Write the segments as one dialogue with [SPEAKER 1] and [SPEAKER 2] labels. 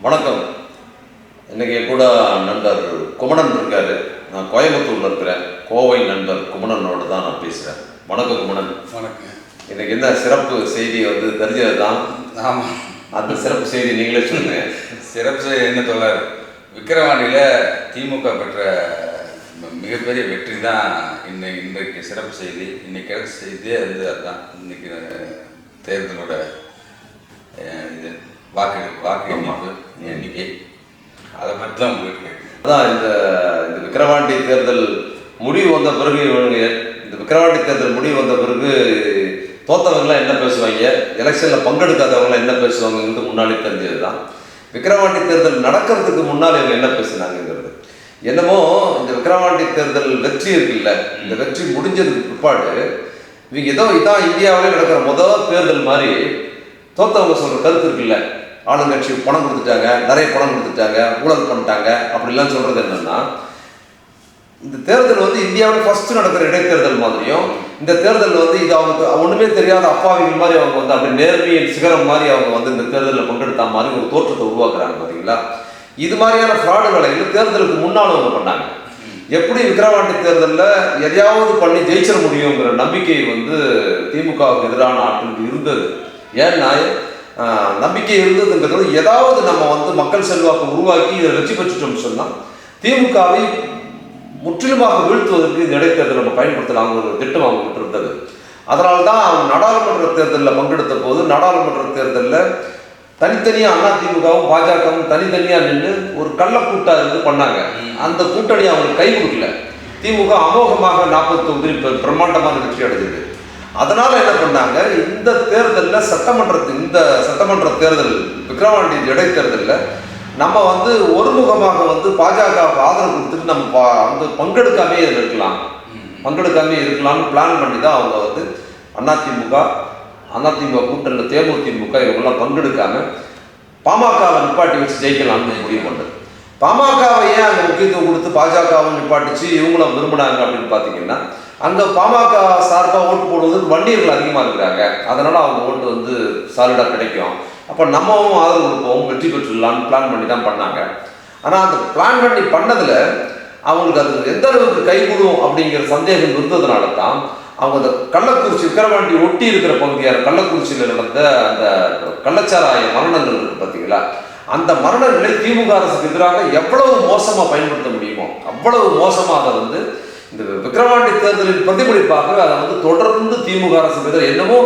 [SPEAKER 1] வணக்கம். இன்னைக்கு என் கூட நண்பர் குமணன் இருக்காரு. நான் கோயம்புத்தூர்ல இருக்கிறேன். கோவை நண்பர் குமணனோட தான் நான் பேசுறேன். வணக்கம் குமணன்.
[SPEAKER 2] வணக்கம்.
[SPEAKER 1] இன்னைக்கு என்ன சிறப்பு செய்தி வந்து தெரிஞ்சது தான்
[SPEAKER 2] ஆமாம்
[SPEAKER 1] அந்த சிறப்பு செய்தி நீங்களே சொல்லுங்க.
[SPEAKER 2] சிறப்பு என்ன தோழர்? விக்கிரவாண்டியில் திமுக பெற்ற மிகப்பெரிய வெற்றி தான் இன்னைக்கு இன்றைக்கு சிறப்பு செய்தி. இன்னைக்கு கிடைச்ச செய்தியே வந்து அதுதான். இன்னைக்கு அஹ், தேர்தலோட இது வாக்கு வாக்கு எண்ணிப்பு எண்ணிக்கை அதை பற்றி தான் உங்களுக்கு
[SPEAKER 1] அதான் இந்த இந்த விக்கிரவாண்டி தேர்தல் முடிவு வந்த பிறகு இவங்க இந்த விக்கிரவாண்டி தேர்தல் முடிவு வந்த பிறகு தோத்தவங்களாம் என்ன பேசுவாங்க? எலெக்ஷனில் பங்கெடுக்காதவங்களாம் என்ன பேசுவாங்கங்கிறது முன்னாடி தெரிஞ்சது தான் விக்கிரவாண்டி தேர்தல் நடக்கிறதுக்கு முன்னால் இவங்க என்ன பேசுனாங்கிறது என்னமோ இந்த விக்கிரவாண்டி தேர்தல் வெற்றி இருக்குல்ல இந்த வெற்றி முடிஞ்சதுக்கு பிற்பாடு இவங்க ஏதோ இதான் இந்தியாவிலே நடக்கிற முதல் தேர்தல் மாதிரி தோத்தவங்க சொல்கிற கருத்து இருக்குல்ல. ஆளுங்கட்சி பணம் கொடுத்துட்டாங்க நிறைய பணம் கொடுத்துட்டாங்க ஊழல் பண்ணிட்டாங்க. அப்படிலாம் சொல்கிறது என்னென்னா இந்த தேர்தல் வந்து இந்தியாவில் ஃபஸ்ட்டு நடக்கிற இடைத்தேர்தல் மாதிரியும் இந்த தேர்தலில் வந்து இது அவங்க ஒன்றுமே தெரியாத அப்பாவிகள் மாதிரி அவங்க வந்து அப்படி நேர்மையின் சிகரம் மாதிரி அவங்க வந்து இந்த தேர்தலில் பங்கெடுத்த மாதிரி ஒரு தோற்றத்தை உருவாக்குறாங்க பார்த்தீங்களா இது மாதிரியான ஃப்ராடு வேலைகள் தேர்தலுக்கு முன்னால் அவங்க பண்ணாங்க. எப்படி விக்கிரவாண்டி தேர்தலில் எதையாவது பண்ணி ஜெயிச்சிட முடியுங்கிற நம்பிக்கை வந்து திமுகவுக்கு எதிரான ஆட்களுக்கு இருந்தது. ஏன்னா நம்பிக்கை இருந்ததுங்கிறது ஏதாவது நம்ம வந்து மக்கள் செல்வாக்கு உருவாக்கி இதில் வெற்றி பெற்றுட்டோம்னு சொன்னால் திமுகவை முற்றிலுமாக வீழ்த்துவதற்கு இந்த இடைத்தேர்தல் நம்ம பயன்படுத்தலாம் ஒரு திட்டம் அவங்ககிட்ட இருந்தது அதனால தான் அவங்க நாடாளுமன்ற தேர்தலில் பங்கெடுத்த போது நாடாளுமன்ற தேர்தலில் தனித்தனியாக அதிமுகவும் பாஜகவும் தனித்தனியாக நின்று ஒரு கள்ளக்கூட்டா இருந்து பண்ணாங்க. அந்த கூட்டணி அவங்களுக்கு கை கொடுக்கல. திமுக அமோகமாக நாற்பது தொகுதி பிரம்மாண்டமான வெற்றி அடைஞ்சது. அதனால என்ன பண்ணாங்க? இந்த தேர்தலில் சட்டமன்றத்து இந்த சட்டமன்ற தேர்தல் விக்ரவாண்டி இடைத்தேர்தலில் நம்ம வந்து ஒருமுகமாக வந்து பாஜகவுக்கு ஆதரவு கொடுத்துட்டு நம்ம பா- வந்து பங்கெடுக்காமே இருக்கலாம். பங்கெடுக்காமே இருக்கலாம்னு பிளான் பண்ணி தான் அவங்க வந்து அதிமுக அதிமுக கூட்டணியில் தேமுதிமுக இவங்கெல்லாம் பங்கெடுக்காம பாமகவை நிப்பாட்டி வச்சு ஜெயிக்கலாம்னு முடிவு பண்ணது. பாமகவை ஏன் அங்கே முக்கியத்துவம் கொடுத்து பாஜகவை நிப்பாட்டிச்சு? இவங்களும் விரும்பினாங்க அப்படின்னு பார்த்தீங்கன்னா அங்கே பாமக சார்பாக ஓட்டு போடுவதற்கு வண்டியர்கள் அதிகமாக இருக்கிறாங்க. அதனால் அவங்க ஓட்டு வந்து சாலிடாக கிடைக்கும். அப்போ நம்மவும் ஆதரவு கொடுப்போம் வெற்றி பெற்றுடலாம்னு பிளான் பண்ணி தான் பண்ணாங்க. ஆனால் அந்த பிளான் பண்ணி பண்ணதில் அவங்களுக்கு அது எந்த அளவுக்கு கைகூடும் அப்படிங்கிற சந்தேகம் இருந்ததுனால தான் அவங்க அந்த கள்ளக்குறிச்சி விக்கிரவாண்டி ஒட்டி இருக்கிற பகுதியார் கள்ளக்குறிச்சியில் நடந்த அந்த கள்ளச்சாராய மரணங்கள் இருக்கு பார்த்தீங்களா அந்த மரணங்களை திமுக அரசுக்கு எதிராக எவ்வளவு மோசமாக பயன்படுத்த முடியுமோ அவ்வளவு மோசமாக அதை வந்து இந்த விக்ரவாண்டி தேர்தலின் பிரதிபலிப்பாக அதை வந்து தொடர்ந்து திமுக அரசு மீது என்னமோ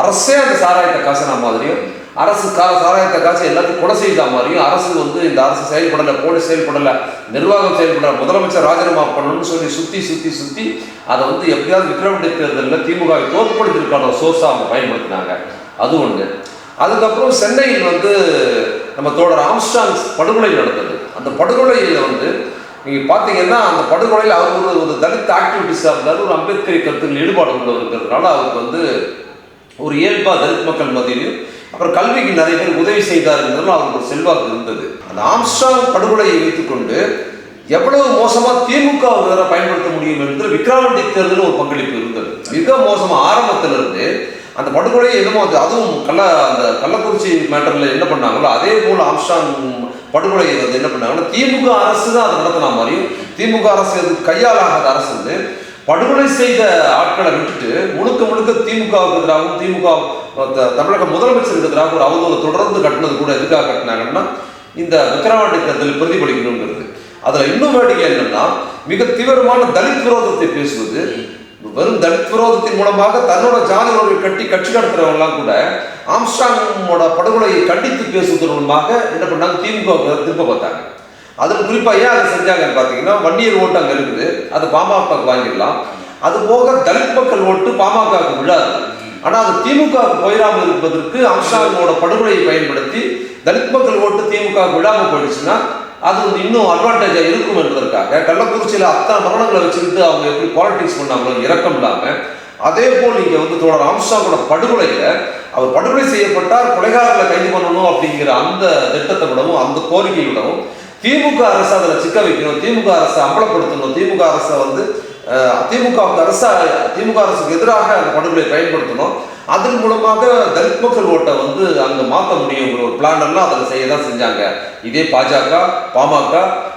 [SPEAKER 1] அரசே அந்த சாராயத்தை காசுனா மாதிரியும் அரசு கா சாராயத்தை காசு எல்லாத்தையும் கொலை செய்த மாதிரியும் அரசு வந்து இந்த அரசு செயல்படலை போலீஸ் செயல்படலை நிர்வாகம் செயல்படலை முதலமைச்சர் ராஜினாமா பண்ணணும்னு சொல்லி சுற்றி சுற்றி சுற்றி அதை வந்து எப்படியாவது விக்ரவாண்டி தேர்தலில் திமுகவை தோற்கடித்திருக்கான சோர்ஸாக அவங்க பயன்படுத்தினாங்க. அது ஒன்று அதுக்கப்புறம் சென்னையில் வந்து நம்ம தோழர் ஆம்ஸ்டாங் படுகொலை நடந்தது. அந்த படுகொலையில் வந்து நீங்கள் பார்த்தீங்கன்னா அந்த படுகொலையில் அவர் ஒரு ஒரு தலித் ஆக்டிவிட்டிஸாக இருந்தார் ஒரு அம்பேத்கரி கருத்துக்கள் ஈடுபாடு உள்ளவர் இருக்கிறதுனால அவருக்கு வந்து ஒரு இயல்பாக தலித் மக்கள் மத்தியிலையும் அப்புறம் கல்விக்கு நிறைய பேர் உதவி செய்தாருங்கிறதுல அவருக்கு ஒரு செல்வாக்கு இருந்தது. அந்த ஆம்ஸ்டாங் படுகொலையை வைத்துக்கொண்டு எவ்வளவு மோசமாக திமுக வேற பயன்படுத்த முடியும் என்று விக்ரவாண்டி தேர்தலில் ஒரு பங்களிப்பு இருந்தது. மிக மோசமாக ஆரம்பத்திலிருந்து அந்த படுகொலையை என்னமோ அது அதுவும் கள்ள அந்த கள்ளக்குறிச்சி மேட்டரில் என்ன பண்ணாங்களோ அதே போல் ஆம்ஸ்டாங் படுகொலையை வந்து என்ன பண்ணாங்கன்னா திமுக அரசு தான் அதை நடத்தின மாதிரியும் திமுக அரசு அது கையாளாகாத அரசு வந்து படுகொலை செய்த ஆட்களை விட்டுட்டு முழுக்க முழுக்க திமுகவுக்கு எதிராகவும் திமுக தமிழக முதலமைச்சருக்கு எதிராக ஒரு அவதூறு தொடர்ந்து கட்டினது கூட எதுக்காக கட்டினாங்கன்னா இந்த விக்கிரவாண்டி தேர்தலில் பிரதிபலிக்கணுங்கிறது. அதுல இன்னும் வேடிக்கை என்னன்னா மிக தீவிரமான தலித் விரோதத்தை பேசுவது வெறும் தலித் விரோதத்தின் மூலமாக தன்னோட ஜாதி உறவை கட்டி கட்சி நடத்துறவங்கலாம் கூட ஆம்ஸ்டாங்கோட படுகொலையை கண்டித்து பேசுவதன் மூலமாக என்ன பண்ணாங்க? திமுக திரும்ப பார்த்தாங்க. அதில் குறிப்பாக ஏன் அதை செஞ்சாங்கன்னு பார்த்தீங்கன்னா வன்னியர் ஓட்டு அங்கே இருக்குது. அது பாமகவுக்கு வாங்கிடலாம். அது போக தலித் மக்கள் ஓட்டு பாமகவுக்கு விழாது ஆனால் அது திமுகவுக்கு போயிடாமல் இருப்பதற்கு அம்சாங்கோட படுகொலையை பயன்படுத்தி தலித் மக்கள் ஓட்டு திமுக விழாமல் போயிடுச்சுன்னா அது வந்து இன்னும் அட்வான்டேஜாக இருக்கும் என்பதற்காக கள்ளக்குறிச்சியில் அத்தனை மரணங்களை வச்சுக்கிட்டு அவங்க எப்படி பாலிடிக்ஸ் பண்ணாங்களோ இறக்கம் இல்லாமல் அதே போல் இங்கே வந்து தோழர் ஆம்ஸ்டாங்கோட படுகொலையில் அவர் படுகொலை செய்யப்பட்டார் கொலைகாரர்களை கைது பண்ணணும் அப்படிங்கிற அந்த திட்டத்தை விடவும் அந்த கோரிக்கையை விடவும் திமுக அரசு அதில் சிக்க வைக்கணும் திமுக அரசை அம்பலப்படுத்தணும் திமுக அரசை வந்து திமுக அரசு திமுக அரசுக்கு எதிராக அந்த படுகொலை பயன்படுத்தணும். அதன் மூலமாக தலித் மக்கள் ஓட்டை வந்து அங்கே மாற்ற முடியுங்கிற ஒரு பிளான் எல்லாம் அதில் செய்ய தான் செஞ்சாங்க. இதே பாஜக பாமக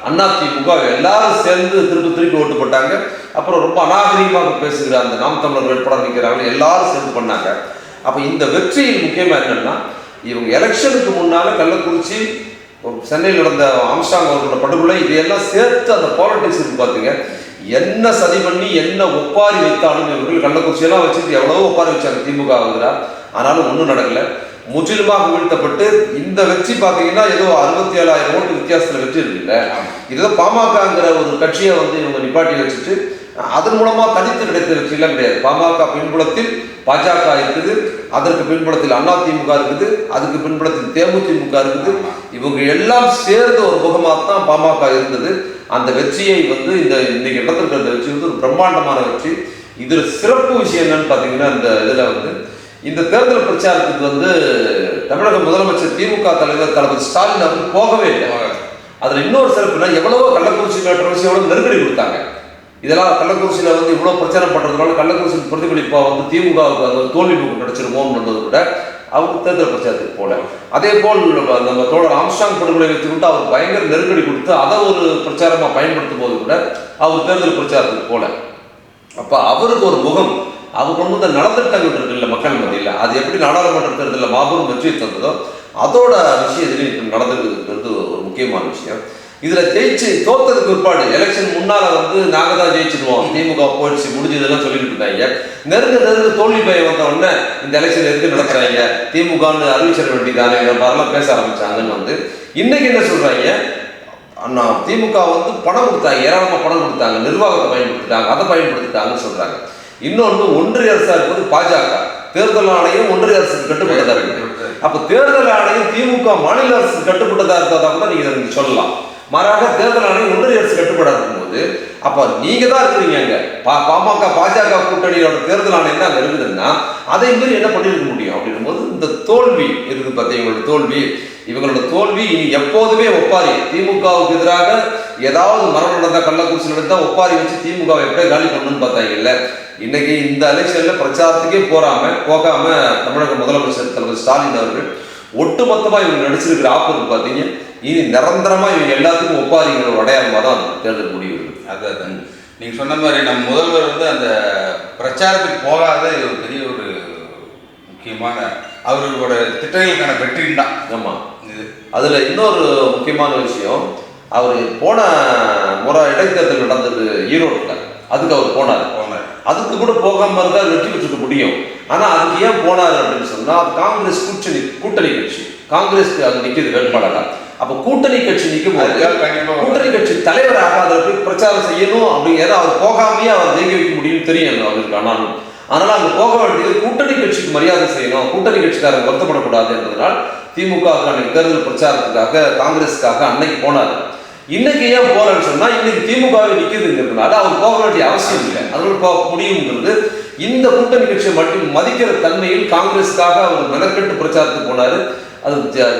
[SPEAKER 1] அதிமுக எல்லாரும் சேர்ந்து திருப்பி திருப்பி ஓட்டு போட்டாங்க. அப்புறம் ரொம்ப அநாகரிகமாக பேசுகிற அந்த நாம் தமிழர் வேட்பாளர் நிற்கிறாங்க எல்லாரும் சேர்ந்து பண்ணாங்க. அப்போ இந்த வெற்றியில் முக்கியமாக என்னென்னா இவங்க எலெக்ஷனுக்கு முன்னால் கள்ளக்குறிச்சி சென்னையில் நடந்த ஆம்ஸ்டாங் அவர்களோட படுகொலை இதையெல்லாம் சேர்த்து அந்த பாலிடிக்ஸ் இருக்கு பார்த்துங்க என்ன சதி பண்ணி என்ன ஒப்பாரி வைத்தாலும் இவர்கள் கள்ளக்குறிச்சியெல்லாம் வச்சுட்டு எவ்வளவோ ஒப்பாரி வச்சாங்க திமுக ஆகுதுரா ஆனாலும் ஒன்றும் நடக்கல. முற்றிலுமாக வீழ்த்தப்பட்டு இந்த வெற்றி பார்த்தீங்கன்னா ஏதோ அறுபத்தி ஏழாயிரம் ஓட்டு வித்தியாசத்தில் வெற்றி இருக்குல்ல. இதுதான் பாமகங்கிற ஒரு கட்சியை வந்து இவங்க நிப்பாட்டி வச்சுட்டு அதன் மூலமா தனித்து கிடைத்த வெற்றியெல்லாம் கிடையாது. பாமக பின்புலத்தில் பாஜக இருக்குது அதற்கு பின்புலத்தில் அதிமுக இருக்குது அதுக்கு பின்புலத்தில் தேமுதிமுக இருக்குது. இவங்க எல்லாம் சேர்ந்த ஒரு முகமாக தான் பாமக இருந்தது. அந்த வெற்றியை வந்து இந்த இன்னைக்கு இடத்துல அந்த வெற்றி வந்து ஒரு பிரம்மாண்டமான வெற்றி. இதில் சிறப்பு விஷயம் என்னன்னு பார்த்தீங்கன்னா இந்த இதில் வந்து இந்த தேர்தல் பிரச்சாரத்துக்கு வந்து தமிழக முதலமைச்சர் திமுக தலைவர் தளபதி ஸ்டாலின் அவர் போகவே இல்லை. அதில் இன்னொரு சிறப்புனா எவ்வளவோ கள்ளக்குறிச்சி கான்ட்ரவர்சி எவ்வளோ நெருக்கடி கொடுத்தாங்க. இதெல்லாம் கள்ளக்குறிச்சியில் வந்து இவ்வளோ பிரச்சாரம் பண்ணுறதுனால கள்ளக்குறிச்சி பிரதிபலிப்பாக வந்து திமுகவுக்கு அது ஒரு தோல்வி போக்கு கூட அவர் தேர்தல் பிரச்சாரத்துக்கு போல. அதே போல் நம்ம தோழர் ஆம்ஸ்டாங் படுகொலை வைத்துக்கிட்டு அவர் பயங்கர நெருக்கடி கொடுத்து அதை ஒரு பிரச்சாரமா பயன்படுத்தும் போது கூட அவர் தேர்தல் பிரச்சாரத்துக்கு போல. அப்ப அவருக்கு ஒரு முகம் அவர் கொண்டு வந்த நலத்திட்டங்கள் இருக்குல்ல மக்கள் மத்தியில். அது எப்படி நாடாளுமன்ற தேர்தலில் மாபெரும் வெற்றி தந்ததோ அதோட விஷயம் இதுலேயும் நடந்துருக்குறது ஒரு முக்கியமான விஷயம். இதுல ஜெயிச்சு தோத்ததுக்கு பிற்பாடு எலெக்ஷன் முன்னால வந்து நாங்கள் தான் ஜெயிச்சிருவோம் திமுக போயிடுச்சு முடிஞ்சதெல்லாம் சொல்லிட்டு இருந்தாங்க நெருங்க நெருங்க தோல்வி பயம் வந்த உடனே இந்த எலெக்ஷன் எதுக்கு நடத்துறாங்க? திமுகன்னு அறிவிச்சிட வேண்டியதானே மாதிரிலாம் பேச ஆரம்பிச்சாங்கன்னு வந்து இன்னைக்கு என்ன சொல்றாங்க? அண்ணா திமுக வந்து பணம் கொடுத்தாங்க ஏராளமாக பணம் கொடுத்தாங்க நிர்வாகத்தை பயன்படுத்திட்டாங்க அதை பயன்படுத்திட்டாங்கன்னு சொல்றாங்க. இன்னொன்று ஒன்றிய அரசா இருப்பது பாஜக தேர்தல் ஆணையம் ஒன்றிய அரசுக்கு கட்டுப்பட்டதா இருக்கு. அப்ப தேர்தல் ஆணையம் திமுக மாநில அரசுக்கு கட்டுப்பட்டதா இருந்தா கூட நீங்கள் நீங்க சொல்லலாம். மாறாக தேர்தல் ஆணையம் ஒன்றிய அரசு கட்டுப்படாத இருக்கும்போது அப்போ நீங்கள் தான் இருக்கிறீங்க அங்கே. பா- பாமக பாஜக கூட்டணியோட தேர்தல் ஆணையம் தான் அங்கே இருக்குதுன்னா அதை மாதிரி என்ன பண்ணியிருக்க முடியும்? அப்படின்னும் போது இந்த தோல்வி இருக்குது பார்த்தீங்க இவங்களோட தோல்வி. இவங்களோட தோல்வி இனி எப்போதுமே ஒப்பாரி. திமுகவுக்கு எதிராக ஏதாவது மரணம் நடந்தா கள்ளக்குறிச்சி நடந்தா ஒப்பாரி வச்சு திமுக எப்படியே காலி பண்ணணும்னு பார்த்தாங்கல்ல. இன்னைக்கு இந்த எலெக்ஷன்ல பிரச்சாரத்துக்கே போறாம போகாம தமிழக முதலமைச்சர் தலைவர் ஸ்டாலின் அவர்கள் ஒட்டுமொத்தமா இவங்க நடிச்சிருக்கிற ஆப்பு பார்த்தீங்கன்னா இனி நிரந்தரமா இவங்க எல்லாத்துக்கும் ஒப்பாரிங்கிற ஒரு தான் தேர்தல் முடிவு.
[SPEAKER 2] அது அதான் நீங்க சொன்ன மாதிரி நம்ம முதல்வர் வந்து அந்த பிரச்சாரத்துக்கு போகாத இது ஒரு பெரிய ஒரு முக்கியமான அவர்களோட திட்டங்களுக்கான வெற்றியும் தான்.
[SPEAKER 1] ஆமா.
[SPEAKER 2] இது.
[SPEAKER 1] அதுல இன்னொரு முக்கியமான விஷயம் அவர் போன முறை இடைத்தேர்தல் நடந்தது ஈரோட்ல அதுக்கு அவர் போனார்.
[SPEAKER 2] போனார்.
[SPEAKER 1] அதுக்கு கூட போகாம இருந்தா வெற்றி பெற்றுக்க முடியும். ஆனா அதுக்கு ஏன் போனார் அப்படின்னு சொன்னா அது காங்கிரஸ் கூட்டணி கூட்டணி கட்சி. காங்கிரஸ்க்கு அது நிக்குது வேட்பாளரா. அப்ப கூட்டணி கட்சி நிற்கும் போது கூட்டணி கட்சி தலைவராக அதில் போய் பிரச்சாரம் செய்யணும் அப்படிங்கிறத அவர் போகாமையே அவர் ஜெயிக்க வைக்க முடியும்னு தெரியும் அவருக்கு ஆனாலும் அதனால அங்க போக வேண்டியது கூட்டணி கட்சிக்கு மரியாதை செய்யணும். கூட்டணி கட்சிக்காரங்க வருத்தப்படக்கூடாது என்பதனால் திமுக தேர்தல் பிரச்சாரத்துக்காக காங்கிரஸுக்காக அன்னைக்கு போனார். இன்னைக்கு ஏன் போறேன்னு சொன்னா இன்னைக்கு திமுகவை நிக்குதுங்கிறதுனால அவர் போக வேண்டிய அவசியம் இல்லை. அதனால போக முடியுங்கிறது இந்த கூட்டணி கட்சியை மட்டும் மதிக்கிற தன்மையில் காங்கிரஸுக்காக அவர் மெனக்கெட்டு பிரச்சாரத்துக்கு போனாரு. அது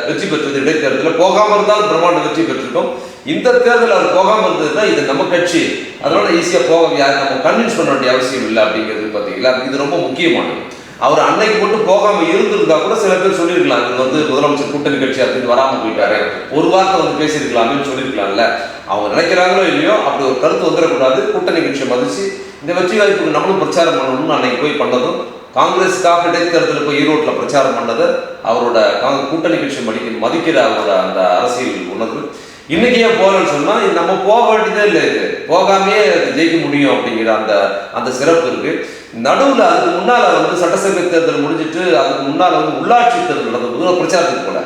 [SPEAKER 1] வெற்றி பெற்றது இடைத்தேர்தலில். போகாமல் இருந்தால் பிரம்மாண்ட வெற்றி பெற்றிருக்கும். இந்த தேர்தல் அவர் இருந்தது இருந்ததுன்னா இது நம்ம கட்சி. அதனால ஈஸியாக போக யார் நம்ம கன்வின்ஸ் பண்ண வேண்டிய அவசியம் இல்லை அப்படிங்கிறது பாத்தீங்களா? இது ரொம்ப முக்கியமானது. அவர் அன்னைக்கு மட்டும் போகாமல் இருந்திருந்தா கூட சில பேர் சொல்லியிருக்கலாம் இது வந்து முதலமைச்சர் கூட்டணி கட்சி அப்படின்னு வராமல் போயிட்டாரு. ஒரு வார்த்தை வந்து பேசியிருக்கலாம்னு சொல்லியிருக்கலாம்ல. அவங்க நினைக்கிறாங்களோ இல்லையோ அப்படி ஒரு கருத்து வந்துடக்கூடாது. கூட்டணி கட்சியை மதிச்சு இந்த வெற்றி வாய்ப்புக்கு நம்மளும் பிரச்சாரம் பண்ணணும்னு அன்னைக்கு போய் பண்ணதும் காங்கிரஸுக்காக இடைத்தேர்தலில் இப்போ ஈரோட்டில் பிரச்சாரம் பண்ணது அவரோட காங்க- கூட்டணி கட்சி மதிக்க மதிக்கிற அவரோட அந்த அரசியல் உணர்வு. இன்னைக்கு ஏன் போறேன்னு சொன்னால் நம்ம போக வேண்டியதே இல்லை இது. போகாமே ஜெயிக்க முடியும் அப்படிங்கிற அந்த அந்த சிறப்பு இருக்கு. நடுவில் அதுக்கு முன்னால் வந்து சட்டசபை தேர்தல் முடிஞ்சிட்டு அதுக்கு முன்னால் வந்து உள்ளாட்சி தேர்தல் நடந்தபோது ஒரு பிரச்சாரத்துக்கு போல.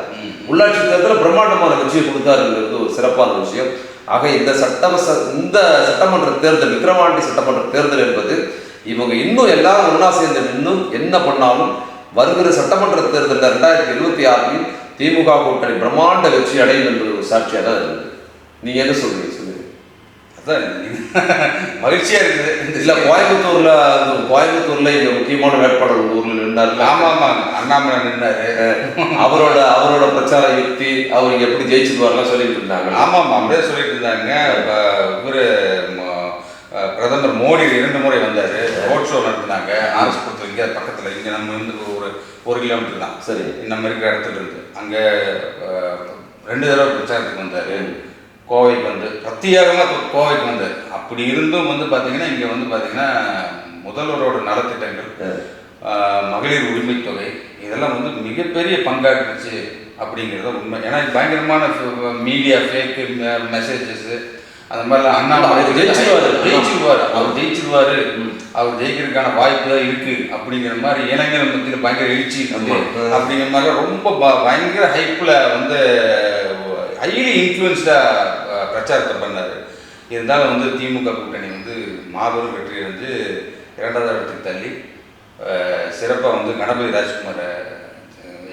[SPEAKER 1] உள்ளாட்சி தேர்தலில் பிரம்மாண்டமான வெற்றியை கொடுத்தாருங்கிறது ஒரு சிறப்பான விஷயம். ஆக இந்த சட்ட இந்த சட்டமன்ற தேர்தல் விக்ரவாண்டி சட்டமன்ற தேர்தல் என்பது இவங்க இன்னும் எல்லாரும் ஒன்றா சேர்ந்து நின்னும் என்ன பண்ணாலும் வருகிற சட்டமன்ற தேர்தலில் ரெண்டாயிரத்தி இருபத்தி ஆறில் திமுக கூட்டணி பிரம்மாண்ட வெற்றி அடையும் என்பது ஒரு சாட்சியாக தான் இருக்குது நீங்க என்ன சொல்றீங்க? சொல்லுங்க.
[SPEAKER 2] அதான் மகிழ்ச்சியா இருக்குது.
[SPEAKER 1] இல்ல கோயம்புத்தூர்ல கோயம்புத்தூர்ல இங்க முக்கியமான வேட்பாளர் ஊர்ல நின்றாருல
[SPEAKER 2] ஆமா ஆமா. அண்ணாமலை நின்னாரு
[SPEAKER 1] அவரோட அவரோட பிரச்சார யுக்தி அவர் எப்படி ஜெயிச்சிருவார்லாம் சொல்லிட்டு இருந்தாங்க.
[SPEAKER 2] ஆமாம் அப்படியே சொல்லிட்டு இருந்தாங்க. இவரு பிரதமர் மோடி இரண்டு முறை வந்தாரு. ரோட் ஷோ நடத்தினாங்க. ஆர்எஸ் புரத்துல இங்க பக்கத்துல. இங்க நம்ம வந்து ஒரு கிலோமீட்டர் தான்.
[SPEAKER 1] சரி.
[SPEAKER 2] நம்ம இருக்கிற இடத்துல இருந்து. அங்கே ரெண்டு தடவை பிரச்சாரத்துக்கு வந்தார். கோவைக்கு வந்து பிரத்யேகமாக கோவைக்கு வந்தார். அப்படி இருந்தும் வந்து பார்த்தீங்கன்னா இங்கே வந்து பார்த்தீங்கன்னா முதல்வரோட நலத்திட்டங்கள் மகளிர் உரிமை தொகை இதெல்லாம் வந்து மிகப்பெரிய பங்காற்றுச்சு அப்படிங்கிறது உண்மை. ஏன்னா பயங்கரமான மீடியா ஃபேக்கு மெசேஜஸ் அந்த மாதிரிலாம் அண்ணாமலை
[SPEAKER 1] ஜெயிச்சிருவாரு.
[SPEAKER 2] ஜெயிச்சிருவாரு. அவர் ஜெயிச்சிருவாரு. அவர் ஜெயிக்கிறதுக்கான வாய்ப்பு தான் இருக்கு அப்படிங்கிற மாதிரி இளைஞர் மத்தியில் பயங்கர எழுச்சி. அப்படிங்கிற மாதிரி ரொம்ப பயங்கர ஹைப்பில் வந்து ஹைலி இன்ஃப்ளூயன்ஸ்டாக பிரச்சாரத்தை பண்ணார். இருந்தாலும் வந்து திமுக கூட்டணி வந்து மாபெரும் வெற்றி வந்து இரண்டாவது இடத்துக்கு தள்ளி சிறப்பாக வந்து கணபதி ராஜ்குமார்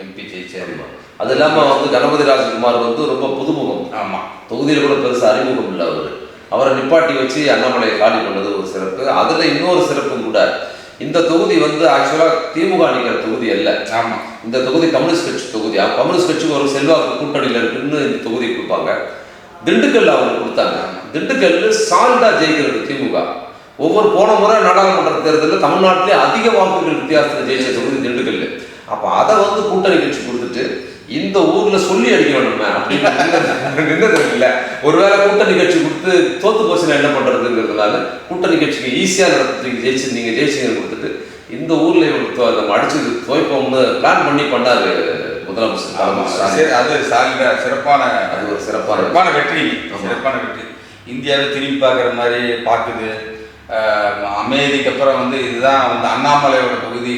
[SPEAKER 2] எம்பி ஜெயிச்சார்.
[SPEAKER 1] அது இல்லாமல் வந்து கணபதி ராஜகுமார் வந்து ரொம்ப புதுமுகம்.
[SPEAKER 2] ஆமாம்
[SPEAKER 1] தொகுதியில் கூட பெருசாக அறிமுகம் இல்லை அவர். அவரை நிப்பாட்டி வச்சு அண்ணாமலையை காலி பண்ணது ஒரு சிறப்பு. அதில் இன்னொரு சிறப்பும் கூட இந்த தொகுதி வந்து ஆக்சுவலாக திமுக அணிக்கிற தொகுதி அல்ல.
[SPEAKER 2] ஆமாம்
[SPEAKER 1] இந்த தொகுதி கம்யூனிஸ்ட் கட்சி தொகுதி. கம்யூனிஸ்ட் கட்சிக்கு ஒரு செல்வாக்கு கூட்டணியில் இருக்குன்னு இந்த தொகுதி கொடுப்பாங்க. திண்டுக்கல் அவங்க கொடுத்தாங்க. திண்டுக்கல் சால்டா ஜெயிக்கிறது திமுக. ஒவ்வொரு போன முறை நாடாளுமன்ற தேர்தலில் தமிழ்நாட்டிலே அதிக வாக்குகள் வித்தியாசத்தில் ஜெயிச்ச தொகுதி திண்டுக்கல் அப்போ அதை வந்து கூட்டணி கட்சி கொடுத்துட்டு இந்த ஊர்ல சொல்லி அடிக்கணும் நம்ம. அப்படின்னு நின்னது இல்லை. ஒருவேளை கூட்டணி கட்சி கொடுத்து தோத்து போச்சுன்னா என்ன பண்றதுங்கிறதுனால கூட்டணி கட்சிக்கு ஈஸியா நடத்துறீங்க ஜெயிச்சு நீங்க ஜெயிச்சிங்கன்னு கொடுத்துட்டு இந்த ஊர்ல நம்ம அடிச்சு துவைப்போம்னு பிளான் பண்ணி பண்ணாரு முதலமைச்சர்
[SPEAKER 2] அது சாலிடா சிறப்பான
[SPEAKER 1] அது ஒரு சிறப்பான
[SPEAKER 2] சிறப்பான வெற்றி. சிறப்பான வெற்றி. இந்தியாவை திரும்பி பார்க்குற மாதிரி பார்க்குது. அமைதிக்கு அப்புறம் வந்து இதுதான் வந்து அண்ணாமலையோட தொகுதி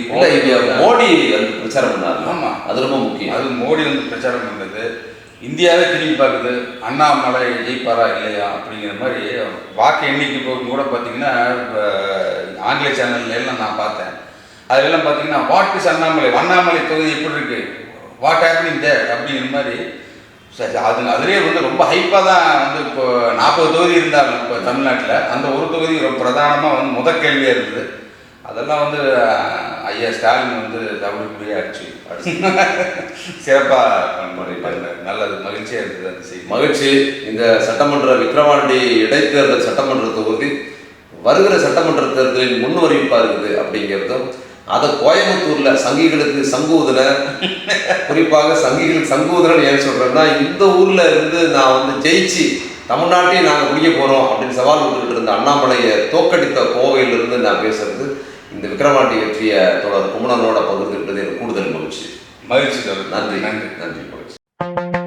[SPEAKER 1] மோடி வந்து பிரச்சாரம் பண்ணாரு
[SPEAKER 2] ஆமா.
[SPEAKER 1] அது ரொம்ப முக்கியம்.
[SPEAKER 2] அது மோடி வந்து பிரச்சாரம் பண்ணது இந்தியாவே திரும்பி பார்க்குது அண்ணாமலை ஜெயிப்பாரா இல்லையா அப்படிங்கிற மாதிரி வாக்கு எண்ணிக்கை போகும் கூட பார்த்தீங்கன்னா ஆங்கில சேனல்ல எல்லாம் நான் பார்த்தேன். அதுலெல்லாம் பார்த்தீங்கன்னா வாட் இஸ் அண்ணாமலை? அண்ணாமலை தொகுதி எப்படி இருக்கு? வாட் ஹேப்பனிங் தேர் அப்படிங்கிற மாதிரி. சரி, அது அதுலேயே வந்து ரொம்ப ஹைப்பாக தான் வந்து இப்போ நாற்பது தொகுதி இருந்தாலும் இப்போ தமிழ்நாட்டில். அந்த ஒரு தொகுதி ரொம்ப பிரதானமாக வந்து முத கேள்வியாக இருந்தது. அதெல்லாம் வந்து ஐயா ஸ்டாலின் வந்து தவிடுபடியே அடிச்சு சிறப்பாக பண்ணாரு நல்லது மகிழ்ச்சியாக இருந்தது அந்த செய்தி.
[SPEAKER 1] மகிழ்ச்சி. இந்த சட்டமன்ற விக்ரவாண்டி இடைத்தேர்தல் சட்டமன்ற தொகுதி வருகிற சட்டமன்ற தேர்தலில் முன்னுரிப்பா இருக்குது அப்படிங்கிறதும் அதை கோயம்புத்தூரில் சங்கிகளுக்கு சங்கூதன குறிப்பாக சங்கிகளுக்கு சங்கூதனன் ஏன் சொல்கிறேன்னா இந்த ஊரில் இருந்து நான் வந்து ஜெயிச்சு தமிழ்நாட்டையும் நாங்கள் முடிய போறோம் அப்படின்னு சவால் விட்டுக்கிட்டு இருந்த அண்ணாமலையை தோக்கடித்த கோவையிலிருந்து நான் பேசுறது இந்த விக்கிரவாண்டி வெற்றிய தொடர் குமணனோட பகிர்ந்துக்கிட்டது எனக்கு கூடுதல் மகிழ்ச்சி.
[SPEAKER 2] மகிழ்ச்சி
[SPEAKER 1] நன்றி.
[SPEAKER 2] நன்றி.
[SPEAKER 1] நன்றி. மகிழ்ச்சி.